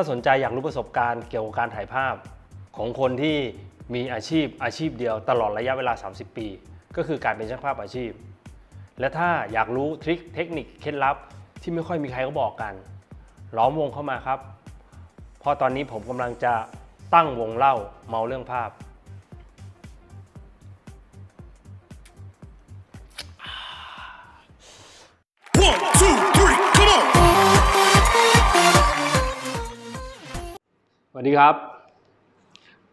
ถ้าสนใจอยากรู้ประสบการณ์เกี่ยวกับการถ่ายภาพ ของคนที่มีอาชีพอาชีพเดียวตลอดระยะเวลา 30 ปี ก็คือการเป็นช่างภาพอาชีพ และถ้าอยากรู้ทริคเทคนิคเคล็ดลับที่ไม่ค่อยมีใครเขาบอกกัน ล้อมวงเข้ามาครับ เพราะตอนนี้ผมกำลังจะตั้งวงเล่าเมาเรื่องภาพ วัสดีครับ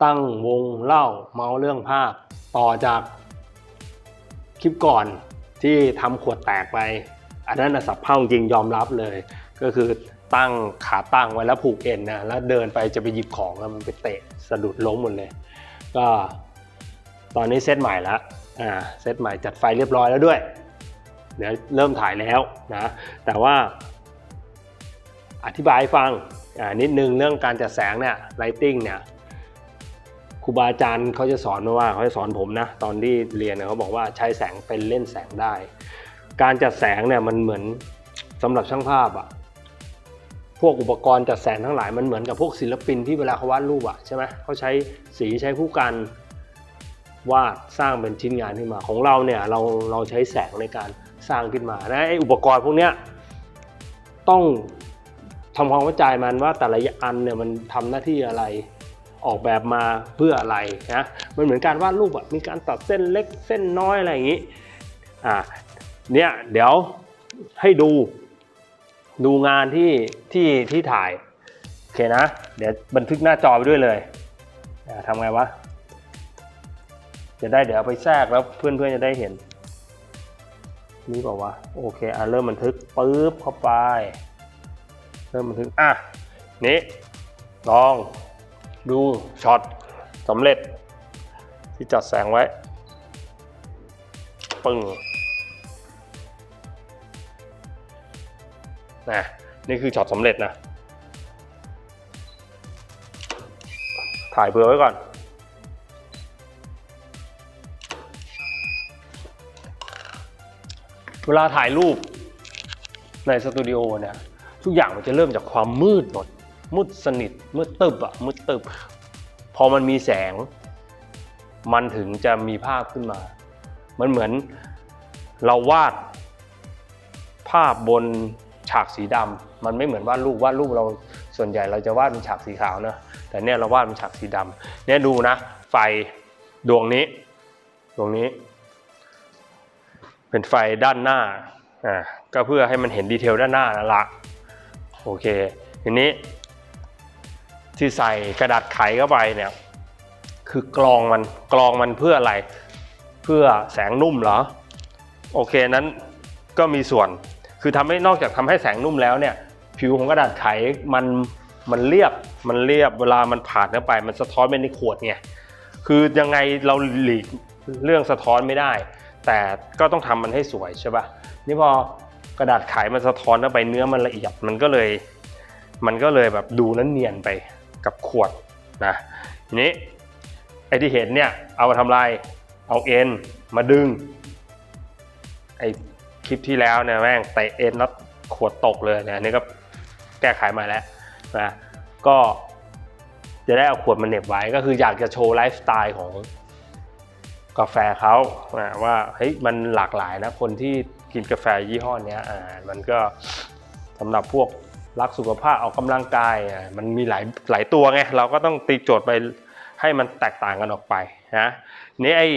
ตั้งวงเล่าเมาเรื่องภาพ ต่อจากคลิปก่อนที่ทำขวดแตกไป อันนั้นสับเพ่าจริงยอมรับเลย ก็คือตั้งขาตั้งไว้แล้วผูกเอ็นนะแล้วเดินไปจะไปหยิบของแล้วมันไปเตะสะดุดล้มหมดเลย ก็ตอนนี้เซตใหม่แล้วอ่าเซตใหม่จัดไฟเรียบร้อยแล้วด้วย เดี๋ยวเริ่มถ่ายแล้วนะ แต่ว่าอธิบายให้ฟัง นิดนึงเรื่องการจัดแสงเนี่ยไลติ้งเนี่ยครูบาอาจารย์เขาจะสอนมาว่าเขาจะสอนผมนะตอนที่เรียนเขาบอกว่าใช้แสงเป็นเล่นแสงได้ การจัดแสงเนี่ยมันเหมือนสำหรับช่างภาพอะพวกอุปกรณ์จัดแสงทั้งหลายมันเหมือนกับพวกศิลปินที่เวลาเขาวาดรูปอะใช่ไหมเขาใช้สีใช้ผู้กันวาดสร้างเป็นชิ้นงานขึ้นมาของเราเนี่ยเราเราใช้แสงในการสร้างขึ้นมานะไออุปกรณ์พวกเนี้ยต้อง ทำความเข้าใจมันว่าแต่ละอันเนี่ยมันทำหน้าที่อะไรออกแบบมาเพื่ออะไรนะมันเหมือนการวาดรูปอะมีการตัดเส้นเล็กเส้นน้อยอะไรอย่างนี้อ่าเนี่ยเดี๋ยวให้ดูดูงานที่ที่ที่ถ่ายโอเคนะ เดี๋ยวบันทึกหน้าจอไปด้วยเลยทำไงวะ จะได้เดี๋ยวไปแทรกแล้วเพื่อนๆจะได้เห็นนี่บอกว่าโอเคอะเริ่มบันทึกปุ๊บเข้าไป ริ่มบันทึกอะนี่ลองดูช็อตสำเร็จ ที่จัดแสงไว้ ปึ้งนะนี่คือช็อตสำเร็จนะ ถ่ายเผื่อไว้ก่อน เวลาถ่ายรูปในสตูดิโอเนี่ย ทุกอย่างมันจะเริ่มจากความมืดหมดมืดสนิทมืดตึบอะมืดตึบ พอมันมีแสง มันถึงจะมีภาพขึ้นมา มันเหมือนเราวาดภาพบนฉากสีดำมันไม่เหมือนวาดรูปวาดรูปเราส่วนใหญ่เราจะวาดเป็นฉากสีขาวนะแต่เนี่ยเราวาดเป็นฉากสีดำเนี่ยดูนะ ไฟดวงนี้ ดวงนี้ เป็นไฟด้านหน้าอ่าก็เพื่อให้มันเห็นดีเทลด้านหน้านั่นละ โอเคทีนี้ ที่ใส่กระดาษไขเข้าไปเนี่ย คือกรองมันกรองมันเพื่ออะไร เพื่อแสงนุ่มเหรอ โอเคนั้นก็มีส่วน คือทำให้นอกจากทำให้แสงนุ่มแล้วเนี่ย ผิวของกระดาษไขมันมันเรียบมันเรียบเวลามันผ่านเข้าไป มันสะท้อนไปในขวดไงคือยังไงเราหลีกเรื่องสะท้อนไม่ได้ แต่ก็ต้องทำมันให้สวยใช่ปะนี่พอ กระดาษไขมันสะท้อนเข้าไปเนื้อมันละเอียดมันก็เลย มันก็เลยแบบดูนั้นเนียนไปกับขวดนะทีนี้ไอ้ที่เห็นเนี่ยเอามาทำลายเอาเอ็นมาดึงไอ้คลิปที่แล้วเนี่ยแม่งเตะเอ็นแล้วขวดตกเลยเนี่ยอันนี่ก็แก้ไขมาแล้วนะก็จะได้เอาขวดมาเหน็บไว้ก็คืออยากจะโชว์ไลฟ์สไตล์ของกาแฟเขาอ่าว่าเฮ้ยมันหลากหลายนะคนที่ กินกาแฟยี่ห้อนี้อ่ามันก็สำหรับพวกรักสุขภาพออกกำลังกายอ่ามันมีหลายหลายตัวไงเราก็ต้องตีโจทย์ไปให้มันแตกต่างกันออกไปนะนี่ไอ้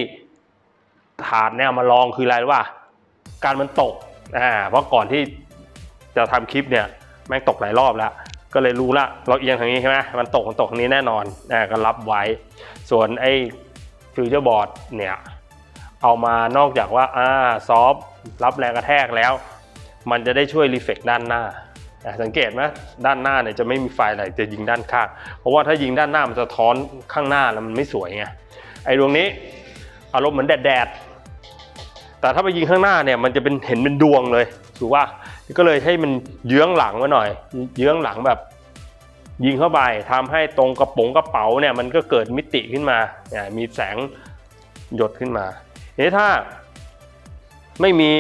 ถาดเนี่ยมาลองคืออะไรรู้ป่ะการมันตกอ่าเพราะก่อนที่จะทำคลิปเนี่ยแม่งตกหลายรอบแล้ว ก็เลยรู้ละเราเอียงทางนี้ใช่ไหมมันตกมันตกทางนี้แน่นอนอ่าก็รับไว้ ส่วนไอ้ฟิวเจอร์บอร์ดเนี่ย เอามานอกจากว่าอ่าซอฟรับแรงกระแทกแล้ว มันจะได้ช่วยรีเฟกด้านหน้า สังเกตไหมด้านหน้าเนี่ยจะไม่มีไฟอะไรจะยิงด้านข้าง เพราะว่าถ้ายิงด้านหน้ามันจะท้อนข้างหน้าแล้วมันไม่สวยไงไอ้ดวงนี้อารมณ์เหมือนแดดแดดแต่ถ้าไปยิงข้างหน้าเนี่ยมันจะเป็นเห็นเป็นดวงเลยถูกว่าก็เลยให้มันเยื้องหลังไว้หน่อย เยื้องหลังแบบ ยิงเข้าไปทำให้ตรงกระป๋องกระเป๋าเนี่ยมันก็เกิดมิติขึ้นมาเนี่ยมีแสงหยดขึ้นมา นี้ถ้าไม่มี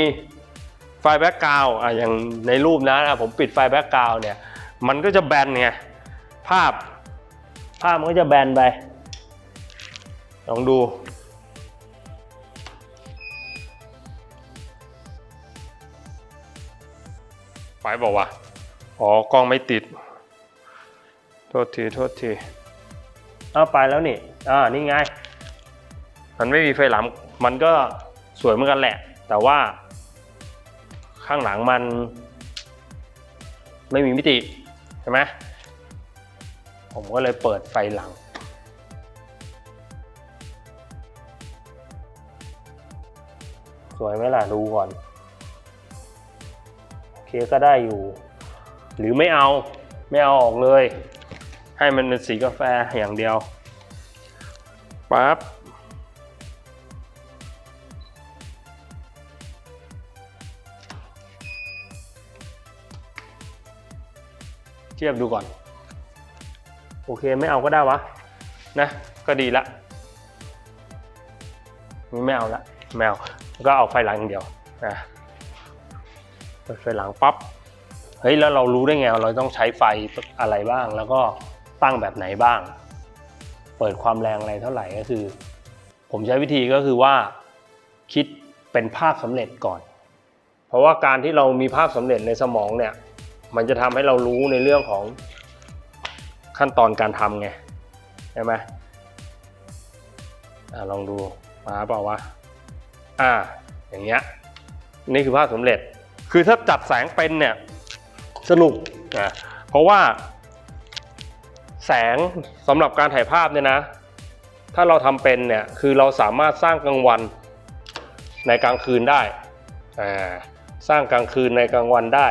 ไฟแบ็กกราวอะอย่างในรูปนะผมปิดไฟแบ็กกราวเนี่ย มันก็จะแบนไงภาพ ภาพมันก็จะแบนไป ลองดู ไปบอกว่าอ๋อกล้องไม่ติด โทษที โทษที เอาไปแล้วนี่ อ่า นี่ไง มันไม่มีไฟหลังมันก็สวยเหมือนกันแหละ แต่ว่า ข้างหลังมัน ไม่มีมิติใช่ไหมผมก็เลยเปิดไฟหลัง สวยไหมล่ะดูก่อน โอเคก็ได้อยู่ หรือไม่เอาไม่เอาออกเลย ให้มันเป็นสีกาแฟอย่างเดียวปั๊บ เทียบดูก่อน โอเคไม่เอาก็ได้วะ นะ ก็ดีละไม่เอาละไม่เอาก็เอาไฟหลังอย่างเดียวนะเปิดไฟหลังปั๊บเฮ้ยแล้วเรารู้ได้ไงเราต้องใช้ไฟอะไรบ้าง แล้วก็ตั้งแบบไหนบ้าง เปิดความแรงอะไรเท่าไหร่ก็คือ ผมใช้วิธีก็คือว่าคิดเป็นภาพสำเร็จก่อน เพราะว่าการที่เรามีภาพสำเร็จในสมองเนี่ย มันจะทำให้เรารู้ในเรื่องของขั้นตอนการทำไงใช่ไหมอ่าลองดูมาเปล่าวะอ่า อย่างเงี้ยนี่คือภาพสำเร็จ คือถ้าจัดแสงเป็นเนี่ยสนุกอะเพราะว่าแสงสำหรับการถ่ายภาพเนี่ยนะ ถ้าเราทำเป็นเนี่ยคือเราสามารถสร้างกลางวันในกลางคืนได้อ่าสร้างกลางคืนในกลางวันได้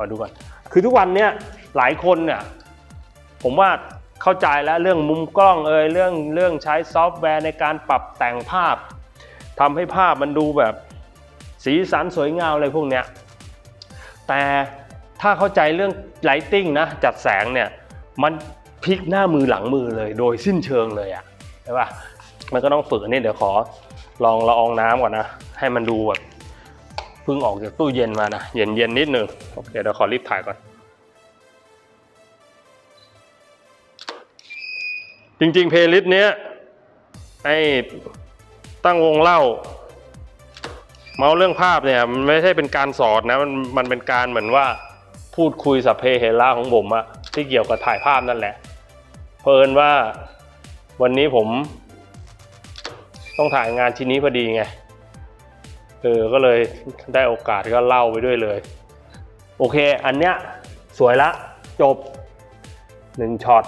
อดูก่อนคือทุกวันเนี้ยหลายคนเนี่ยผมว่าเข้าใจแล้วเรื่องมุมกล้องเอ่ยเรื่องเรื่องใช้ซอฟต์แวร์ในการปรับแต่งภาพทำให้ภาพมันดูแบบสีสันสวยงามอะไรพวกเนี้ยแต่ถ้าเข้าใจเรื่องไลติ้งนะจัดแสงเนี่ยมันพลิกหน้ามือหลังมือเลยโดยสิ้นเชิงเลยอะใช่ปะมันก็ต้องฝึกนี่เดี๋ยวขอลองละอองน้ำก่อนนะ ให้มันดูแบบ เพิ่งออกจากตู้เย็นมานะ เย็นเย็นๆนิดหนึ่งโอเคเดี๋ยวขอรีบถ่ายก่อน จริงๆเพลย์ลิสต์เนี้ยไอ้ตั้งวงเล่า เมาเรื่องภาพเนี่ย มันไม่ใช่เป็นการสอนนะ มันมันเป็นการเหมือนว่าพูดคุยสัพเพเหระของผมอะที่เกี่ยวกับถ่ายภาพนั่นแหละ เพลินว่าวันนี้ผม ต้องถ่ายงานชิ้นนี้พอดีไง เออก็เลยได้โอกาสก็เล่าไปด้วยเลย โอเค อันเนี้ยสวยละ จบหนึ่งช็อต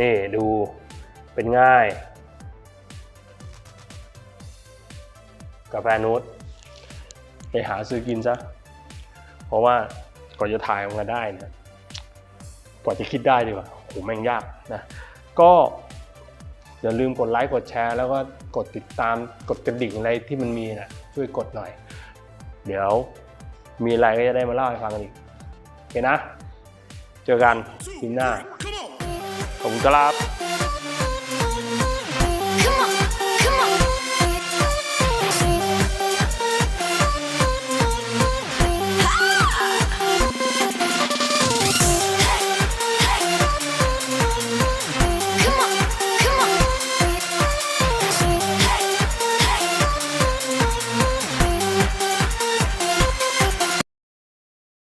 นี่ดูเป็นง่าย กาแฟนูตไปหาซื้อกินซะ เพราะว่าก่อนจะถ่ายออกมาได้เนะกว่าจะคิดได้ดีกว่าโหแม่งยากนะก็อย่าลืมกดไลค์กดแชร์ แล้วก็กดติดตามกดกระดิ่งอะไรที่มันมีนะ ช่วยกดหน่อย เดี๋ยวมีอะไรก็จะได้มาเล่าให้ฟังกันอีกโอเคนะ เจอกันทีหน้าผมกราบ